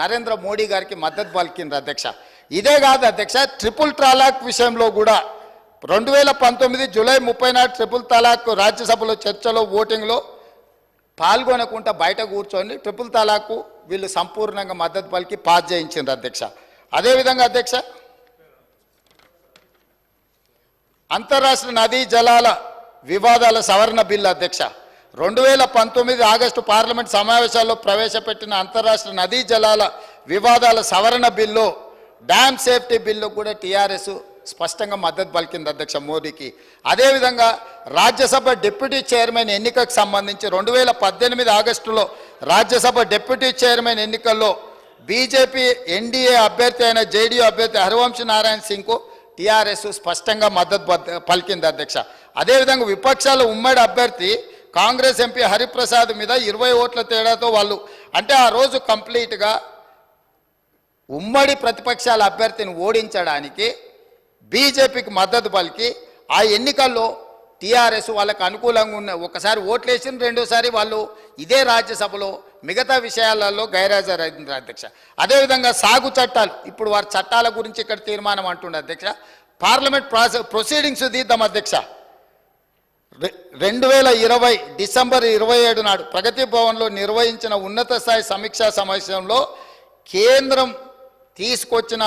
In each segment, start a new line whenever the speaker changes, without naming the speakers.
నరేంద్ర మోడీ గారికి మద్దతు పలికింది అధ్యక్ష. ఇదే కాదు అధ్యక్ష ట్రిపుల్ ట్రాలాక్ విషయంలో కూడా రెండు వేల పంతొమ్మిది జూలై ముప్పై నాడు ట్రిపుల్ తలాక్ రాజ్యసభలో చర్చలో ఓటింగ్లో పాల్గొనకుండా బయట కూర్చొని ట్రిపుల్ తలాక్ వీళ్ళు సంపూర్ణంగా మద్దతు పలికి పాస్ చేయించిండ్రు అధ్యక్ష. అదేవిధంగా అధ్యక్ష అంతర్రాష్ట్ర నదీ జలాల వివాదాల సవరణ బిల్లు అధ్యక్ష. రెండు వేల పంతొమ్మిది ఆగస్టు పార్లమెంట్ సమావేశాల్లో ప్రవేశపెట్టిన అంతర్రాష్ట్ర నదీ జలాల వివాదాల సవరణ బిల్లు డ్యామ్ సేఫ్టీ బిల్లు కూడా టీఆర్ఎస్ స్పష్టంగా మద్దతు పలికింది అధ్యక్ష మోడీకి అదేవిధంగా రాజ్యసభ డిప్యూటీ చైర్మన్ ఎన్నికకు సంబంధించి రెండు వేల పద్దెనిమిది ఆగస్టులో రాజ్యసభ డిప్యూటీ చైర్మన్ ఎన్నికల్లో బీజేపీ ఎన్డీఏ అభ్యర్థి అయిన జేడీయూ అభ్యర్థి హరివంశ్ నారాయణ సింగ్కు టీఆర్ఎస్ స్పష్టంగా మద్దతు పలికింది అధ్యక్ష. అదేవిధంగా విపక్షాల ఉమ్మడి అభ్యర్థి కాంగ్రెస్ ఎంపీ హరిప్రసాద్ మీద ఇరవై ఓట్ల తేడాతో వాళ్ళు అంటే ఆ రోజు కంప్లీట్గా ఉమ్మడి ప్రతిపక్షాల అభ్యర్థిని ఓడించడానికి బీజేపీకి మద్దతు పలికి ఆ ఎన్నికల్లో టీఆర్ఎస్ వాళ్ళకు అనుకూలంగా ఉన్న ఒకసారి ఓట్లేసిన రెండోసారి వాళ్ళు ఇదే రాజ్యసభలో మిగతా విషయాలలో గైరాజరైంది అధ్యక్ష. అదేవిధంగా సాగు చట్టాలు ఇప్పుడు వారి చట్టాల గురించి ఇక్కడ తీర్మానం అంటుండే అధ్యక్ష. పార్లమెంట్ ప్రాసెస్ ప్రొసీడింగ్స్ తీద్దాం అధ్యక్ష. రెండు వేల ఇరవై డిసెంబర్ ఇరవై ఏడు నాడు ప్రగతి భవన్లో నిర్వహించిన ఉన్నత స్థాయి సమీక్షా సమావేశంలో కేంద్రం తీసుకొచ్చిన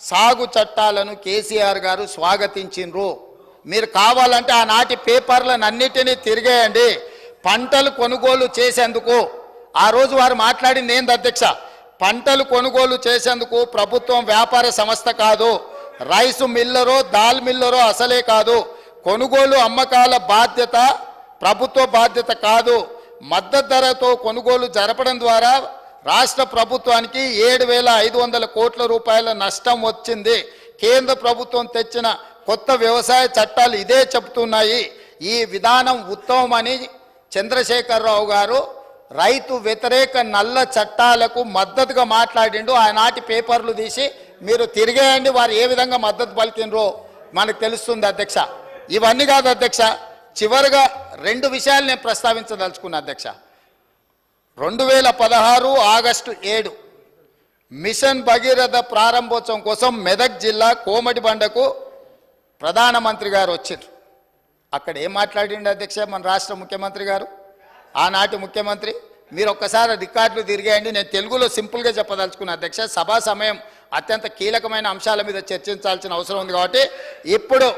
సాగు చట్టాలను కేసీఆర్ గారు స్వాగతించిండ్రు. మీరు కావాలంటే ఆనాటి పేపర్లను అన్నిటినీ తిరిగేయండి. పంటలు కొనుగోలు చేసేందుకు. ఆ రోజు వారు మాట్లాడింది ఏంది అధ్యక్ష? పంటలు కొనుగోలు చేసేందుకు ప్రభుత్వం వ్యాపార సంస్థ కాదు. రైసు మిల్లరో దాల్ మిల్లరో అసలే కాదు. కొనుగోలు అమ్మకాల బాధ్యత ప్రభుత్వ బాధ్యత కాదు. మద్దతు ధరతో కొనుగోలు జరపడం ద్వారా రాష్ట్ర ప్రభుత్వానికి ఏడు వేల ఐదు వందల కోట్ల రూపాయల నష్టం వచ్చింది. కేంద్ర ప్రభుత్వం తెచ్చిన కొత్త వ్యవసాయ చట్టాలు ఇదే చెబుతున్నాయి. ఈ విధానం ఉత్తమమని చంద్రశేఖరరావు గారు రైతు వ్యతిరేక నల్ల చట్టాలకు మద్దతుగా మాట్లాడిండు. ఆనాటి పేపర్లు తీసి మీరు తిరిగేయండి వారు ఏ విధంగా మద్దతు పలికినరో మనకు తెలుస్తుంది అధ్యక్ష. ఇవన్నీ కాదు అధ్యక్ష. చివరిగా రెండు విషయాలు నేను ప్రస్తావించదలుచుకున్నా అధ్యక్ష. రెండు వేల పదహారు ఆగస్టు ఏడు మిషన్ భగీరథ ప్రారంభోత్సవం కోసం మెదక్ జిల్లా కోమటి బండకు ప్రధానమంత్రి గారు వచ్చారు అక్కడ ఏం మాట్లాడిండు అధ్యక్ష మన రాష్ట్ర ముఖ్యమంత్రి గారు? ఆనాటి ముఖ్యమంత్రి మీరు ఒక్కసారి రికార్డులు తిరిగేయండి నేను తెలుగులో సింపుల్గా చెప్పదలుచుకున్న అధ్యక్ష. సభా సమయం అత్యంత కీలకమైన అంశాల మీద చర్చించాల్సిన అవసరం ఉంది కాబట్టి ఇప్పుడు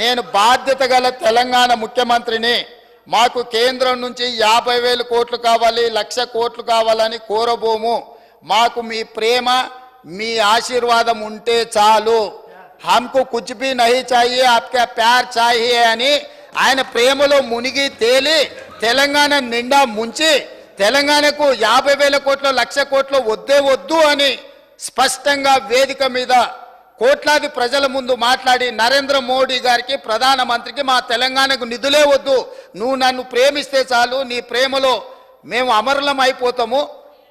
నేను బాధ్యత గల తెలంగాణ ముఖ్యమంత్రిని. మాకు కేంద్రం నుంచి యాభై వేలు కోట్లు కావాలి లక్ష కోట్లు కావాలని కోరబోము. మాకు మీ ప్రేమ మీ ఆశీర్వాదం ఉంటే చాలు. హమ్కు కుచ్ భీ చాయి చాహియే ఆప్కా ప్యార్ చాహియే అని ఆయన ప్రేమలో మునిగి తేలి తెలంగాణ నిండా ముంచి తెలంగాణకు యాభై వేల కోట్ల లక్ష కోట్లు వద్దే వద్దు అని స్పష్టంగా వేదిక మీద కోట్లాది ప్రజల ముందు మాట్లాడి నరేంద్ర మోడీ గారికి ప్రధానమంత్రికి మా తెలంగాణకు నిధులే వద్దు. నువ్వు నన్ను ప్రేమిస్తే చాలు నీ ప్రేమలో మేము అమరులం అయిపోతాము.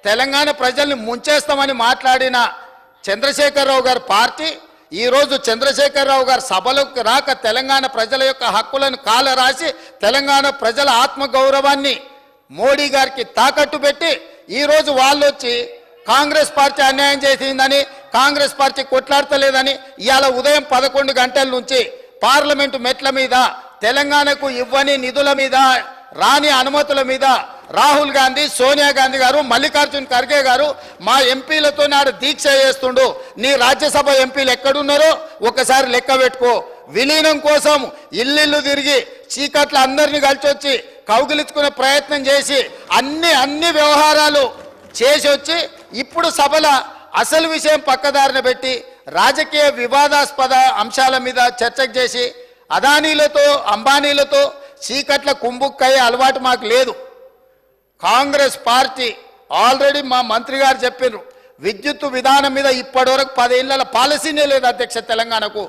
తెలంగాణ ప్రజల్ని ముంచేస్తామని మాట్లాడిన చంద్రశేఖరరావు గారి పార్టీ ఈరోజు చంద్రశేఖరరావు గారు సభలోకి రాక తెలంగాణ ప్రజల యొక్క హక్కులను కాల రాసి తెలంగాణ ప్రజల ఆత్మగౌరవాన్ని మోడీ గారికి తాకట్టు పెట్టి ఈరోజు వాళ్ళు వచ్చి కాంగ్రెస్ పార్టీ అన్యాయం చేసిందని కాంగ్రెస్ పార్టీ కొట్లాడతలేదని ఇవాళ ఉదయం పదకొండు గంటల నుంచి పార్లమెంటు మెట్ల మీద తెలంగాణకు ఇవ్వని నిధుల మీద రాని అనుమతుల మీద రాహుల్ గాంధీ సోనియా గాంధీ గారు మల్లికార్జున్ ఖర్గే గారు మా ఎంపీలతో నాడు దీక్ష చేస్తుండు. నీ రాజ్యసభ ఎంపీలు ఎక్కడున్నారో ఒకసారి లెక్క పెట్టుకో. విలీనం కోసం ఇల్లిల్లు తిరిగి చీకట్ల అందరినీ కలిసి వచ్చి కౌగిలించుకునే ప్రయత్నం చేసి అన్ని అన్ని వ్యవహారాలు చేసి వచ్చి ఇప్పుడు సభల అసలు విషయం పక్కదారిన పెట్టి రాజకీయ వివాదాస్పద అంశాల మీద చర్చకు చేసి అదానీలతో అంబానీలతో చీకట్ల కుంభుక్కయ్యే అలవాటు మాకు లేదు. కాంగ్రెస్ పార్టీ ఆల్రెడీ మా మంత్రి గారు చెప్పినారు విద్యుత్ విధానం మీద ఇప్పటివరకు పదేళ్ళ పాలసీనే లేదు అధ్యక్ష తెలంగాణకు.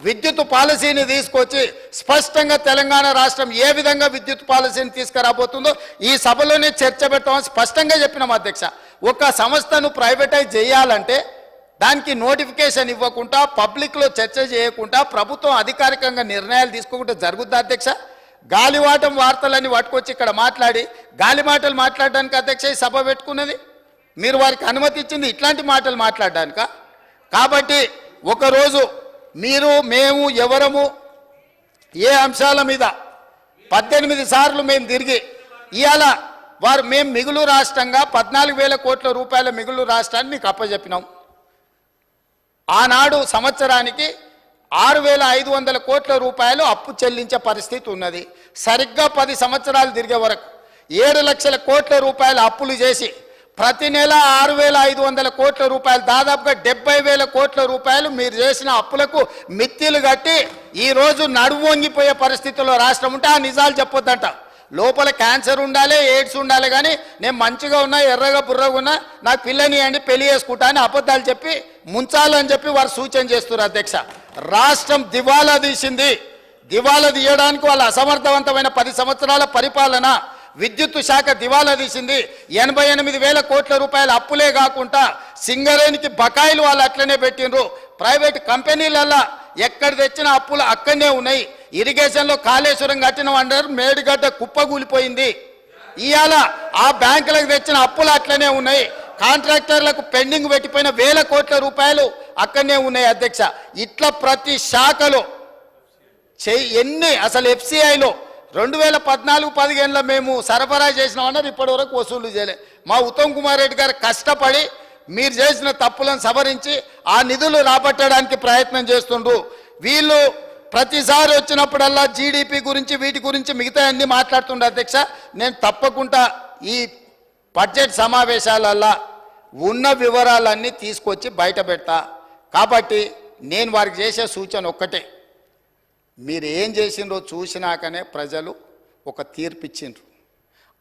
విద్యుత్ పాలసీని తీసుకొచ్చి స్పష్టంగా తెలంగాణ రాష్ట్రం ఏ విధంగా విద్యుత్ పాలసీని తీసుకురాబోతుందో ఈ సభలోనే చర్చ పెట్టమని స్పష్టంగా చెప్పినాం అధ్యక్ష. ఒక సంస్థను ప్రైవేటైజ్ చేయాలంటే దానికి నోటిఫికేషన్ ఇవ్వకుండా పబ్లిక్లో చర్చ చేయకుండా ప్రభుత్వం అధికారికంగా నిర్ణయాలు తీసుకోకుండా జరుగుద్దా అధ్యక్ష? గాలివాటం వార్తలని పట్టుకొచ్చి ఇక్కడ మాట్లాడి గాలి మాటలు మాట్లాడడానికి అధ్యక్ష ఈ సభ పెట్టుకున్నది? మీరు వారికి అనుమతి ఇచ్చింది ఇట్లాంటి మాటలు మాట్లాడడానిక? కాబట్టి ఒకరోజు మీరు మేము ఎవరము ఏ అంశాల మీద పద్దెనిమిది సార్లు మేము తిరిగి ఇవాళ వారు మేము మిగులు రాష్ట్రంగా పద్నాలుగు వేల కోట్ల రూపాయల మిగులు రాష్ట్రాన్ని మీకు అప్పచెప్పినాం ఆనాడు సంవత్సరానికి ఆరు వేల ఐదు వందల కోట్ల రూపాయలు అప్పు చెల్లించే పరిస్థితి ఉన్నది. సరిగ్గా పది సంవత్సరాలు తిరిగే వరకు ఏడు లక్షల కోట్ల రూపాయల అప్పులు చేసి ప్రతి నెల ఆరు వేల ఐదు వందల కోట్ల రూపాయలు దాదాపుగా డెబ్బై వేల కోట్ల రూపాయలు మీరు చేసిన అప్పులకు మిత్తిలు కట్టి ఈరోజు నడువొంగిపోయే పరిస్థితుల్లో రాష్ట్రం ఉంటే ఆ నిజాలు చెప్పొద్దంట. లోపల క్యాన్సర్ ఉండాలి ఎయిడ్స్ ఉండాలి కానీ నేను మంచిగా ఉన్నా ఎర్రగా బుర్రగా ఉన్నా నాకు పిల్లని అండి పెళ్ళి చేసుకుంటా అని అబద్ధాలు చెప్పి ముంచాలని చెప్పి వారు సూచన చేస్తున్నారు అధ్యక్ష. రాష్ట్రం దివాలా తీసింది. దివాలా తీయడానికి వాళ్ళ అసమర్థవంతమైన పది సంవత్సరాల పరిపాలన విద్యుత్ శాఖ దివాలా తీసింది. ఎనభై ఎనిమిది వేల కోట్ల రూపాయల అప్పులే కాకుండా సింగరేణికి బకాయిలు వాళ్ళు అట్లనే పెట్టిండ్రు. ప్రైవేట్ కంపెనీలల్లా ఎక్కడ తెచ్చిన అప్పులు అక్కడనే ఉన్నాయి. ఇరిగేషన్లో కాళేశ్వరం కట్టిన అంటారు మేడిగడ్డ కుప్పగూలిపోయింది ఇవాళ ఆ బ్యాంకులకు తెచ్చిన అప్పులు అట్లనే ఉన్నాయి. కాంట్రాక్టర్లకు పెండింగ్ పెట్టిపోయిన వేల కోట్ల రూపాయలు అక్కడనే ఉన్నాయి అధ్యక్ష. ఇట్లా ప్రతి శాఖలో చెయ్యి ఎన్ని అసలు ఎఫ్సిఐలో రెండు వేల పద్నాలుగు పదిహేనులో మేము సరఫరా చేసినామన్నారు ఇప్పటి వరకు వసూలు చేయలే. మా ఉత్తమ్ కుమార్ రెడ్డి గారు కష్టపడి మీరు చేసిన తప్పులను సవరించి ఆ నిధులు రాబట్టడానికి ప్రయత్నం చేస్తుండ్రు. వీళ్ళు ప్రతిసారి వచ్చినప్పుడల్లా జీడిపి గురించి వీటి గురించి మిగతా అన్ని మాట్లాడుతుండే అధ్యక్ష. నేను తప్పకుండా ఈ బడ్జెట్ సమావేశాలల్లా ఉన్న వివరాలన్నీ తీసుకొచ్చి బయట పెడతా. కాబట్టి నేను వారికి చేసే సూచన ఒక్కటే. మీరు ఏం చేసిండ్రో చూసినాకనే ప్రజలు ఒక తీర్పు ఇచ్చిండ్రు.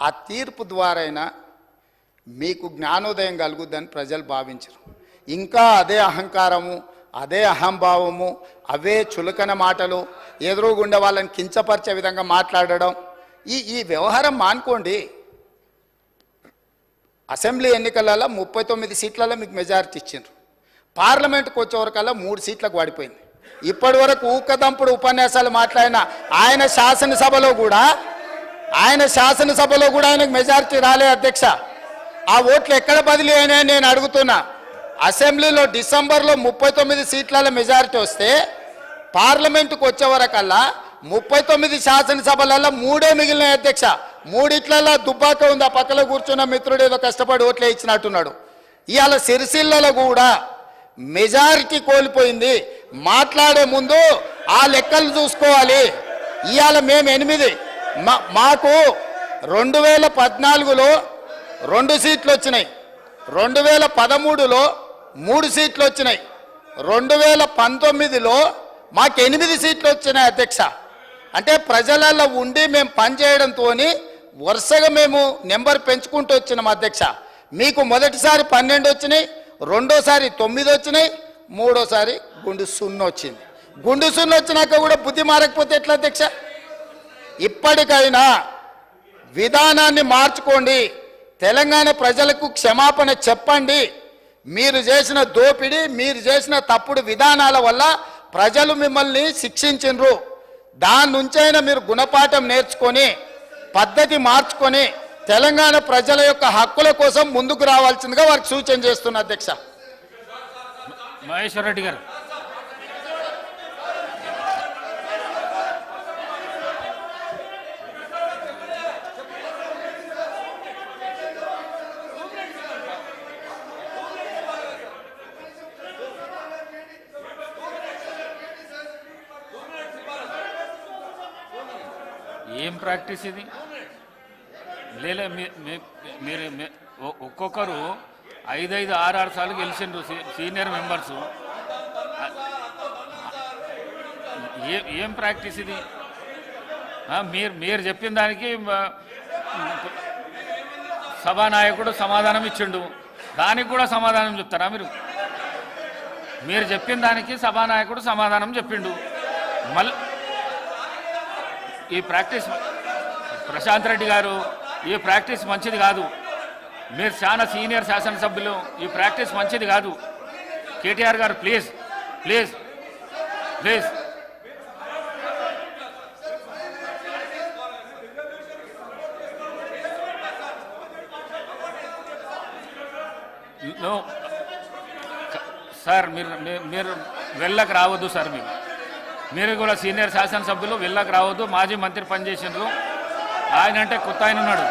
ఆ తీర్పు ద్వారైనా మీకు జ్ఞానోదయం కలుగుద్దని ప్రజలు భావించరు. ఇంకా అదే అహంకారము అదే అహంభావము అవే చులకన మాటలు ఎదురుగుండే వాళ్ళని కించపరిచే విధంగా మాట్లాడడం ఈ ఈ వ్యవహారం మానుకోండి. అసెంబ్లీ ఎన్నికలలో ముప్పై తొమ్మిది సీట్లలో మీకు మెజారిటీ ఇచ్చిండ్రు. పార్లమెంట్కి వచ్చేవరకల్లా మూడు సీట్లకు పడిపోయింది ఇప్పటి వరకు ఊకదంపుడు ఉపన్యాసాలు మాట్లాడిన ఆయన శాసనసభలో కూడా ఆయన శాసనసభలో కూడా ఆయనకు మెజారిటీ రాలే అధ్యక్ష. ఆ ఓట్లు ఎక్కడ బదిలీ అయినాయని నేను అడుగుతున్నా. అసెంబ్లీలో డిసెంబర్లో ముప్పై తొమ్మిది సీట్ల మెజారిటీ వస్తే పార్లమెంటుకు వచ్చే వరకల్లా ముప్పై తొమ్మిది శాసనసభలలో మూడే మిగిలిన అధ్యక్ష. మూడిట్లలో దుబ్బాక ఉంది. ఆ పక్కలో కూర్చున్న మిత్రుడు ఏదో కష్టపడి ఓట్లే ఇచ్చినట్టున్నాడు. ఇవాళ సిరిసిల్లలో కూడా మెజారిటీ కోల్పోయింది. మాట్లాడే ముందు ఆ లెక్కలు చూసుకోవాలి. ఇవాళ మేము ఎనిమిది. మా- మాకు రెండు వేల పద్నాలుగులో రెండు సీట్లు వచ్చినాయి. రెండు వేల పదమూడులో మూడు సీట్లు వచ్చినాయి. రెండు వేల పంతొమ్మిదిలో మాకు ఎనిమిది సీట్లు వచ్చినాయి అధ్యక్ష. అంటే ప్రజలలో ఉండి మేము పనిచేయడంతో వరుసగా మేము నెంబర్ పెంచుకుంటూ వచ్చినాం అధ్యక్ష. మీకు మొదటిసారి పన్నెండు వచ్చినాయి రెండోసారి తొమ్మిది వచ్చినాయి మూడోసారి గుండు సున్న వచ్చింది. గుండు సున్న వచ్చినాక కూడా బుద్ధి మారకపోతే ఎట్లా అధ్యక్ష? ఇప్పటికైనా విధానాన్ని మార్చుకోండి. తెలంగాణ ప్రజలకు క్షమాపణ చెప్పండి. మీరు చేసిన దోపిడీ మీరు చేసిన తప్పుడు విధానాల వల్ల ప్రజలు మిమ్మల్ని శిక్షించిండ్రు దాని నుంచైనా మీరు గుణపాఠం నేర్చుకొని పద్ధతి మార్చుకొని తెలంగాణ ప్రజల యొక్క హక్కుల కోసం ముందుకు రావాల్సిందిగా వారికి సూచన చేస్తున్న అధ్యక్ష.
మహేశ్వర రెడ్డి గారు. ఏం ప్రాక్టీస్ ఇది? లేలే మీ- మీరు ఒ- ఒక్కొక్కరు ఐదైదు ఆరు ఆరు సార్లు గెలిచిండ్రు సీ- సీనియర్ మెంబర్స్. ఏ ఏం ప్రాక్టీస్ ఇది? మీరు మీరు చెప్పిన దానికి సభానాయకుడు సమాధానం ఇచ్చిండు. దానికి కూడా సమాధానం చెప్తారా మీరు? మీరు చెప్పిన దానికి సభానాయకుడు సమాధానం చెప్పిండు. మళ్ళీ ఈ ప్రాక్టీస్ ప్రశాంత్ రెడ్డి గారు ఈ ప్రాక్టీస్ మంచిది కాదు. మీరు చాలా సీనియర్ శాసనసభ్యులు ఈ ప్రాక్టీస్ మంచిది కాదు. కేటీఆర్ గారు ప్లీజ్ ప్లీజ్ ప్లీజ్. సార్ మీరు మీరు వెళ్ళకు రావద్దు సార్ మీరు. మీరు కూడా సీనియర్ శాసనసభ్యులు వెళ్ళకు రావద్దు మాజీ మంత్రి పనిచేసిండ్రు ఆయన అంటే కొత్త ఆయన ఉన్నాడు.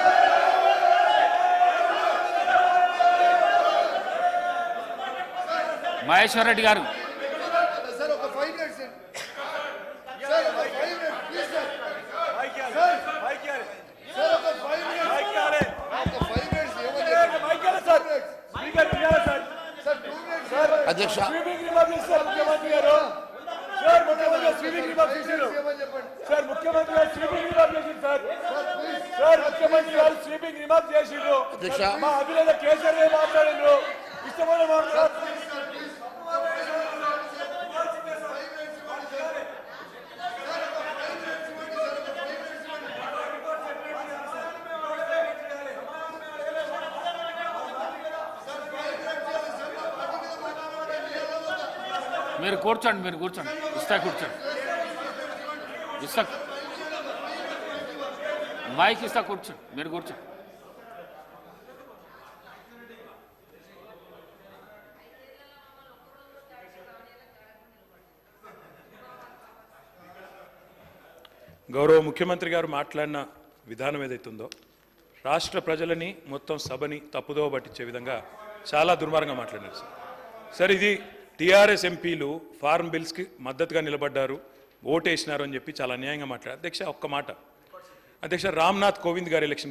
మహేశ్వర్ రెడ్డి గారు.
అధ్యక్ష.
ముఖ్యమంత్రి గారు. సార్ ముఖ్యమంత్రి స్వీపింగ్ రిమార్క్ చేశారు. సార్ ముఖ్యమంత్రి గారు స్వీపింగ్ రిమార్క్ చేసిండు సార్. సార్ ముఖ్యమంత్రి గారు స్వీపింగ్ రిమార్క్ చేసిండ్రు మా అభినేత కేసీఆర్ గారు మాట్లాడిండ్రు ఇష్టమైన మాట్లాడారు.
మీరు కూర్చోండి మీరు కూర్చోండి. ఇస్తా కూర్చోండి. ఇస్తా. మైక్ ఇస్తా కూర్చోండి మీరు కూర్చోండి.
గౌరవ ముఖ్యమంత్రి గారు మాట్లాడిన విధానం ఏదైతుందో రాష్ట్ర ప్రజలని మొత్తం సభని తప్పుదోవ పట్టించే విధంగా చాలా దుర్మార్గంగా మాట్లాడారు సార్. సార్ ఇది టీఆర్ఎస్ ఎంపీలు ఫార్మ్ బిల్స్కి మద్దతుగా నిలబడ్డారు ఓటేసినారు అని చెప్పి చాలా అన్యాయంగా మాట్లాడారు. అధ్యక్ష ఒక్క మాట. అధ్యక్ష రామ్నాథ్ కోవింద్ గారి ఎలక్షన్